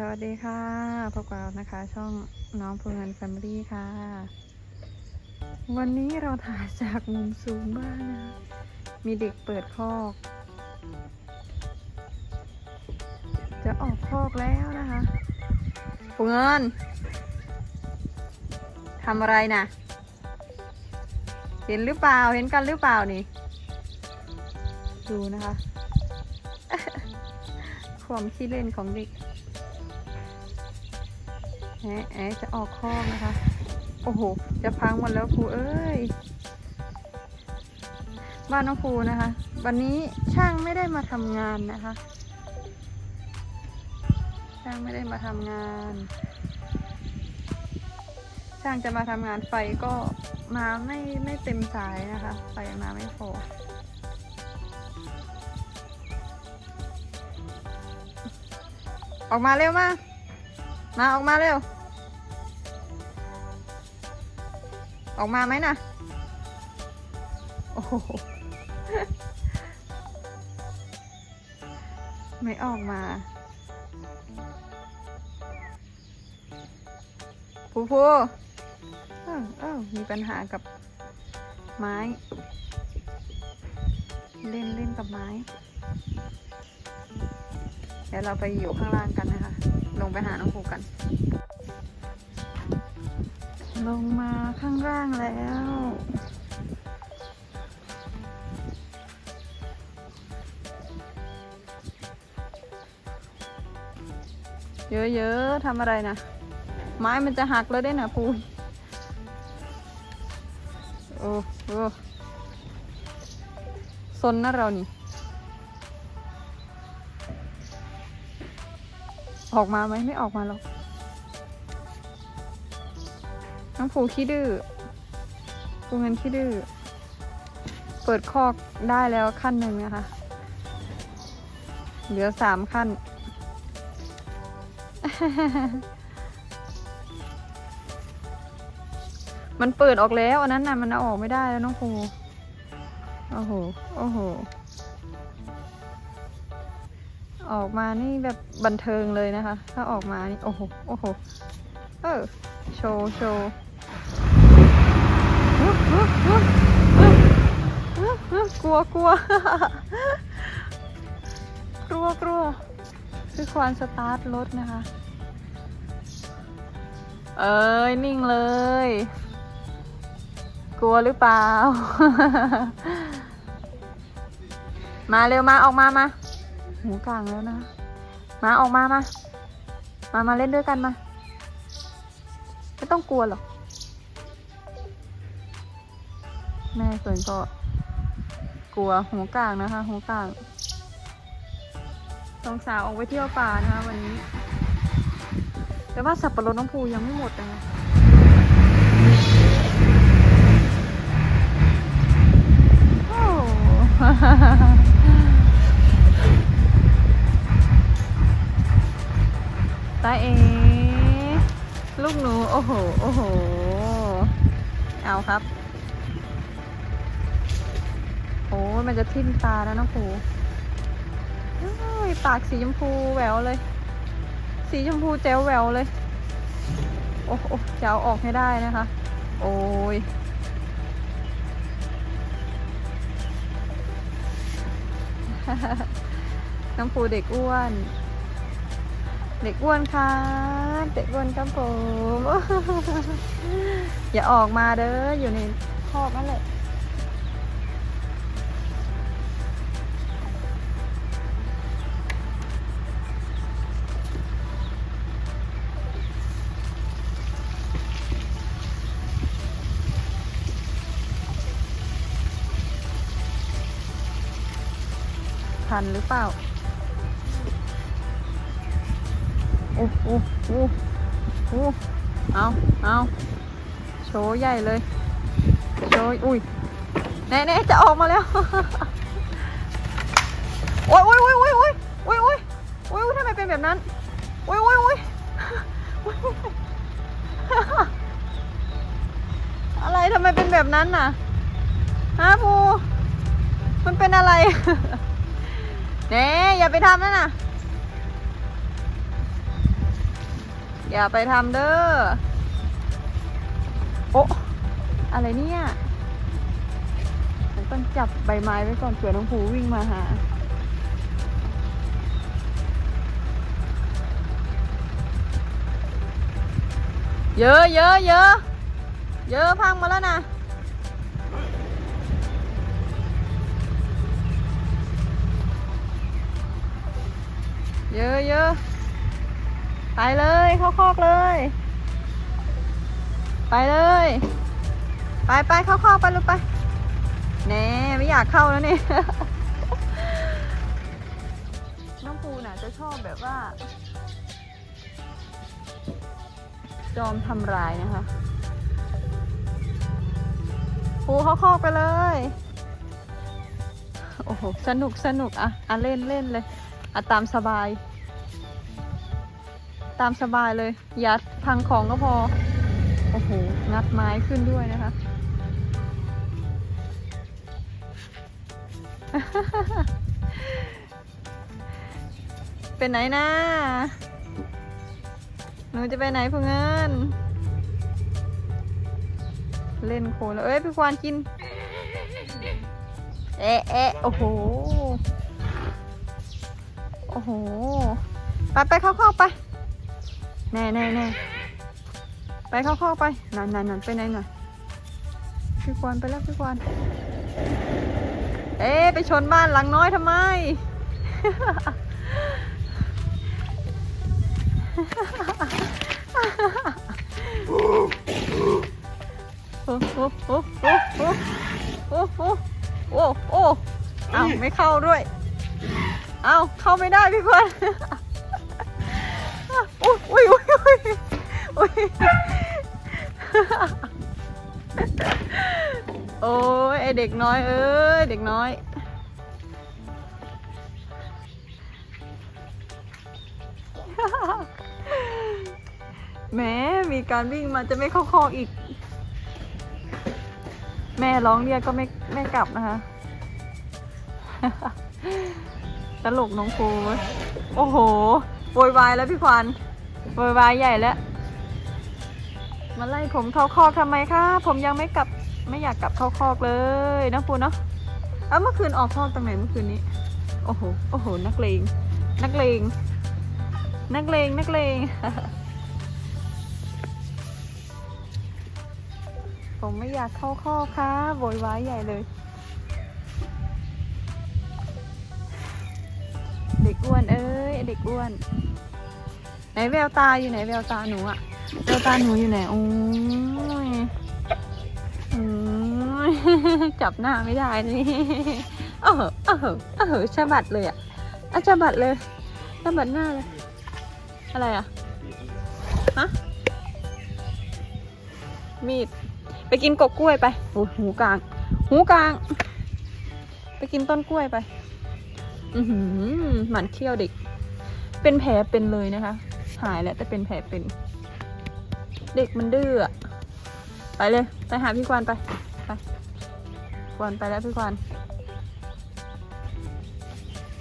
สวัสดีค่ะพวกเรานะคะ ช่องน้องพูเงินแฟมิลี่ค่ะ วันนี้เราถ่ายจากมุมสูงบ้านนะมีเด็กเปิดคอก จะออกคอกแล้วนะคะพูเงินทำอะไรนะเห็นหรือเปล่าเห็นกันหรือเปล่านี่ ดูนะคะ ความขี้เล่นของเด็ก แอะจะออกคอกนะคะ โอ้โห จะพังหมดแล้วครูเอ้ย บ้านน้องครูนะคะ วันนี้ช่างไม่ได้มาทำงานนะคะ ช่างไม่ได้มาทำงาน ช่างจะมาทำงานไฟก็มาไม่ไม่เต็มสายนะคะ ไฟมาไม่พอออกมาเร็วมา มาออกมาเร็ว ออกมาไหมนะโอ้โหไม่ออกมาพูพูเอ้าเอ้ามีปัญหากับไม้ เล่นเล่นกับไม้ เดี๋ยวเราไปอยู่ข้างล่างกันนะคะ ลงไปหาน้องภูกัน ลงมาข้างล่างแล้ว เยอะๆทำอะไรนะ ไม้มันจะหักแล้วได้นะปูโอ้โหซนนะเรานี่ ออกมาไหมไม่ออกมาหรอก น้องผูขี้ดื้อปูเงินขี้ดื้อ เปิดคอกได้แล้วขั้นหนึ่งนะคะ เหลือสามขั้น มันเปิดออกแล้วอันนั้นน่ะมันเอาออกไม่ได้แล้วน้องภูโอ้โห โอ้โห ออกมานี่แบบบันเทิงเลยนะคะ ถ้าออกมานี่ โอ้โห โอ้โห เออ โชว์ โชว์อุ๊ยอุ๊ยอุ๊ยอุ๊ยอุ๊ยอุ๊ย กลัวกลัวกลัวกลัวคือควานสตาร์ทรถนะคะ เอ้ย นิ่งเลย กลัวหรือเปล่า มาเร็วมาออกมามาหูกลางแล้วนะ มาออกมามา มามาเล่นด้วยกันมา ไม่ต้องกลัวหรอก แม่ส่วนก็กลัวหูกลางนะคะหูกลางสองสาวออกไปเที่ยวป่านะคะวันนี้ แต่ว่าสับปะรดน้องภูยังไม่หมดนะคะโอ้ตาเอลูกหนู โอ้โห โอ้โห เอาครับ อ้ยมันจะทิ่มตาแล้วน้องภูปากสีชมพูแววเลย สีชมพูแจ๋วแววเลย โอ้โหจะเอาออกให้ได้นะคะ โอ้ยน้ำพูเด็กอ้วน เด็กอ้วนค่ะ เด็กอ้วนครับผม อย่าออกมาเด้อ อยู่ในคอกนั่นแหละ ทันหรือเปล่า โอ้โอ้โอ้โอ้เอาเอาโชว์ใหญ่เลย โชว์ อุ้ยแน่แน่จะออกมาแล้ว โอ้ยโอ้ยโอ้ยโอ้ยโอ้ยโอ้ยโอ้ยโอ้ยโอ้ยทำไมเป็นแบบนั้นโอ้ยโอ้ยโอ้ยโอ้ยโอ้ยอะไรทำไมเป็นแบบนั้นน่ะฮะภูมันเป็นอะไร เน่อย่าไปทำนั่นน่ะ อย่าไปทำเด้อ โอะอะไรเนี่ยฉันต้องจับใบไม้ไว้ก่อนเผื่อน้องภูวิ่งมาหา เยอะเยอะเยอะเยอะพังมาแล้วนะ เยอะเยอะไปเลยเข้าคอกเลย ไปเลย ไปไปเข้าคอกไปลูกไปแน่ไม่อยากเข้าแล้วนี่น้องปูน่ะจะชอบแบบว่า จอมทำร้ายนะคะ ปูเข้าคอกไปเลย โอ้โห สนุกสนุกอะอะเล่นเล่นเลย อะตามสบาย ตามสบายเลย ยัดพังของก็พอ โอ้โห งัดไม้ขึ้นด้วยนะคะ เป็นไหนนะหนูจะไปไหนพูเงิน เล่นโคลนแล้วเอ้ยพี่ควานกิน เอ๊ะเอ๊ะโอ้โห อ้โห ไปไปเข้าเข้าไป แน่แน่แน่ไปเข้าเข้าไปนั่นนั่นนั่นไปไหนหน่อยพี่ควานไปแล้วพี่ควานเอ๊ไปชนบ้านหลังน้อยทำไม โอ้โหโอ้โหโอ้โหโอ้โหโอ้โหเอาไม่เข้าด้วย เอาเข้าไม่ได้พี่ควานอุ้ยอุ้ยอุ้ยอุ้ยอุ้ยโอ้ยไอเด็กน้อยเอ้ยเด็กน้อยแม้มีการวิ่งมาจะไม่เข้าคอกอีก แม่ร้องเรียกก็ไม่ไม่กลับนะคะ ตลกน้องฟูโอ้โหโวยวายแล้วพี่ควันโวยวายใหญ่แล้ว มาไล่ผมเข้าคอกทำไมคะผมยังไม่กลับไม่อยากกลับเข้าคอกเลยนะฟูเนาะเอ้าเมื่อคืนออกคอกตรงไหนเมื่อคืนนี้ โอ้โหโอ้โหนักเลงนักเลงนักเลงนักเลงผมไม่อยากเข้าคอกค่ะโวยวายใหญ่เลย อ้วนเอ้ยเด็กอ้วน ไหนแววตาอยู่ไหนแววตาหนูอะแววตาหนูอยู่ไหนโอ้ยโอ้ยจับหน้าไม่ได้นี่เออเออเออฉบัดเลยอะอะฉบัดเลยฉบัดหน้าเลย อะไรอะฮะมีดไปกินกกกล้วยไปหูกลาง หูกลาง ไปกินต้นกล้วยไป อือหือหมันเขี้ยวเด็ก เป็นแผลเป็นเลยนะคะ หายแล้วแต่เป็นแผลเป็น เด็กมันดื้อไปเลย ไปหาพี่กวนไป ไปกวนไปแล้วพี่กวน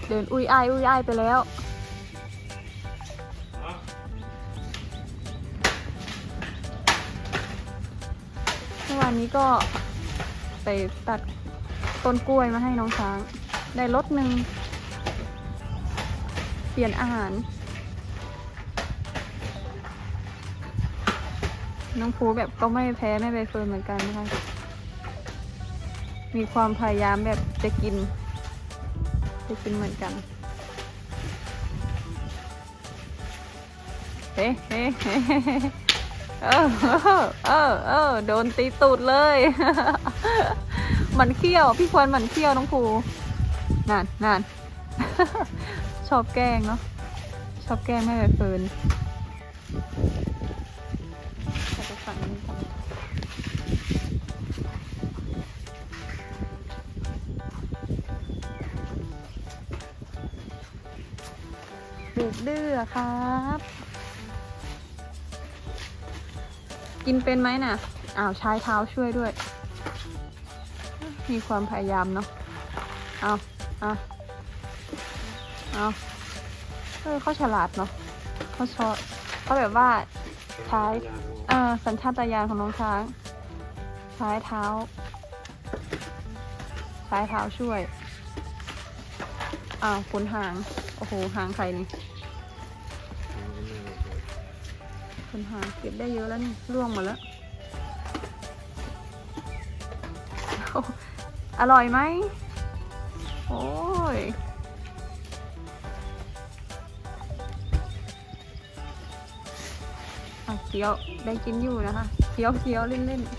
เดินอุ้ยอ้ายอุ้ยอ้ายไปแล้วเมื่อวานนี้ก็ไปตัดต้นกล้วยมาให้น้องช้าง ได้รถหนึ่ง เปลี่ยนอาหาร น้องภูแบบก็ไม่แพ้ไม่ใบเฟิร์นเหมือนกันนะคะ มีความพยายามแบบจะกิน จะกินเหมือนกัน เฮ้เฮ้เฮ้เฮ้เออเออเออโดนตีตูดเลย มันเขี้ยว พี่ควรมันเขี้ยวน้องภูนานนาน อบแกล้งเนาะชอบแกล้งแม่ใบเฟิร์นจะไปฝั่งนี้กันเด็กดื้อครับ กินเป็นไหมน่ะ อ้าวใช้เท้าช่วยด้วย มีความพยายามเนาะ เอาเอา เอาเออเขาฉลาดเนาะเขาชอบเขาแบบว่าใช้เอ่อสัญชาตญาณของน้องช้างใช้เท้าใช้เท้าช่วยอ้าวขุนหาง โอ้โห หางใครนี่ขุนหางเก็บได้เยอะแล้วนี่ร่วงหมดแล้ว อร่อยไหม โอ้ย คี้ยวได้กินอยู่นะคะเคี้ยวเคี้ยวเล่นเล่นๆ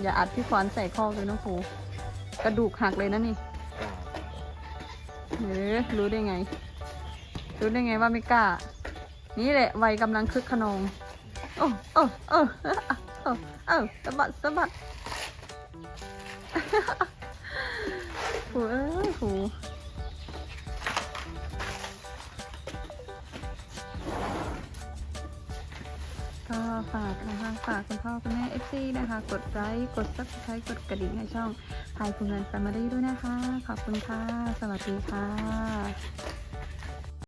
อย่าอัดพี่ขวานใส่คอกเลยนะครูกระดูกหักเลยนะนี่เออรู้ได้ไง รู้ได้ไงว่าไม่กล้า นี่แหละวัยกำลังคึกขนองโอ้โอ้โอ้เออเออเออสะบัดสะบัดครูเอ้ นะคะ กดไลค์ กด subscribe กดกระดิ่งให้ช่องไทยคุณเงินแฟมิลี่ด้วยนะคะ ขอบคุณค่ะ สวัสดีค่ะ